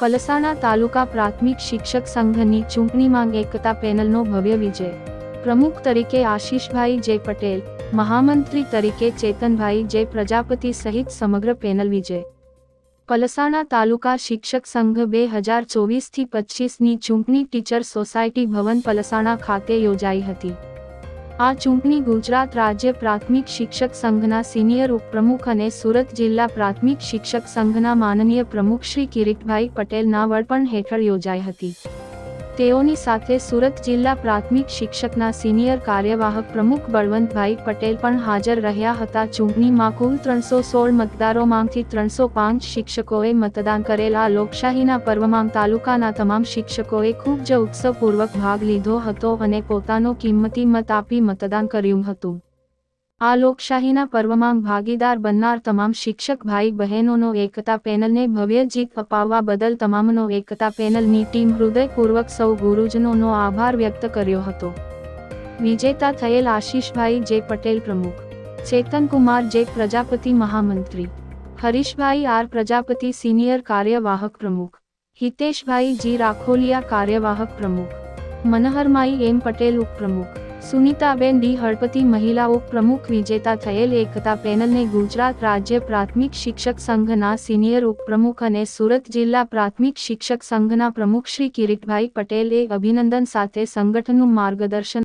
પલસાણા તાલુકા પ્રાથમિક શિક્ષક સંઘની ચૂંટણીમાં એકતા પેનલનો ભવ્ય વિજય. પ્રમુખ તરીકે આશીષભાઈ જે પટેલ, મહામંત્રી તરીકે ચેતનભાઈ જે પ્રજાપતિ સહિત સમગ્ર પેનલ વિજય. પલસાણા તાલુકા શિક્ષક સંઘ બે હજાર ચોવીસથી પચીસની ચૂંટણી ટીચર સોસાયટી ભવન પલસાણા ખાતે યોજાઈ હતી. આ ચૂંટણી ગુજરાત રાજ્ય પ્રાથમિક શિક્ષક સંઘના સિનિયર ઉપપ્રમુખ અને સુરત જિલ્લા પ્રાથમિક શિક્ષક સંઘના માનનીય પ્રમુખ શ્રી કિરીટભાઈ પટેલના વડપણ હેઠળ યોજાઈ હતી. તેઓની સાથે સુરત જિલ્લા પ્રાથમિક શિક્ષકના સિનિયર કાર્યવાહક પ્રમુખ બળવંતભાઈ પટેલ પણ હાજર રહ્યા હતા. ચૂંટણીમાં કુલ ત્રણસો સોળ મતદારોમાંથી ત્રણસો પાંચ શિક્ષકોએ મતદાન કરેલા. લોકશાહીના પર્વમાં તાલુકાના તમામ શિક્ષકોએ ખૂબ જ ઉત્સવપૂર્વક ભાગ લીધો હતો અને પોતાનો કિંમતી મત આપી મતદાન કર્યું હતું. આ લોકશાહીના પર્વમાં ભાગીદાર બનનાર તમામ શિક્ષક ભાઈ બહેનોનો એકતા પેનલને ભવ્ય જીત અપાવવા બદલ તમામનો એકતા પેનલની ટીમ હૃદયપૂર્વક સૌ ગુરુજનોનો આભાર વ્યક્ત કર્યો હતો. વિજેતા થયેલ આશીષભાઈ જે પટેલ પ્રમુખ, ચેતનકુમાર જે પ્રજાપતિ મહામંત્રી, હરીશભાઈ આર પ્રજાપતિ સિનિયર કાર્યવાહક પ્રમુખ, હિતેશભાઈ જી રાખોલિયા કાર્યવાહક પ્રમુખ, મનહરમાઈ એમ પટેલ ઉપપ્રમુખ સુનીતાબેન ડી હળપતિ મહિલાઓ પ્રમુખ વિજેતા થયેલ એકતા પેનલને ગુજરાત રાજ્ય પ્રાથમિક શિક્ષક સંઘના સિનિયર ઉપપ્રમુખ અને સુરત જિલ્લા પ્રાથમિક શિક્ષક સંઘના પ્રમુખ શ્રી કિરીટભાઈ પટેલે અભિનંદન સાથે સંગઠનનું માર્ગદર્શન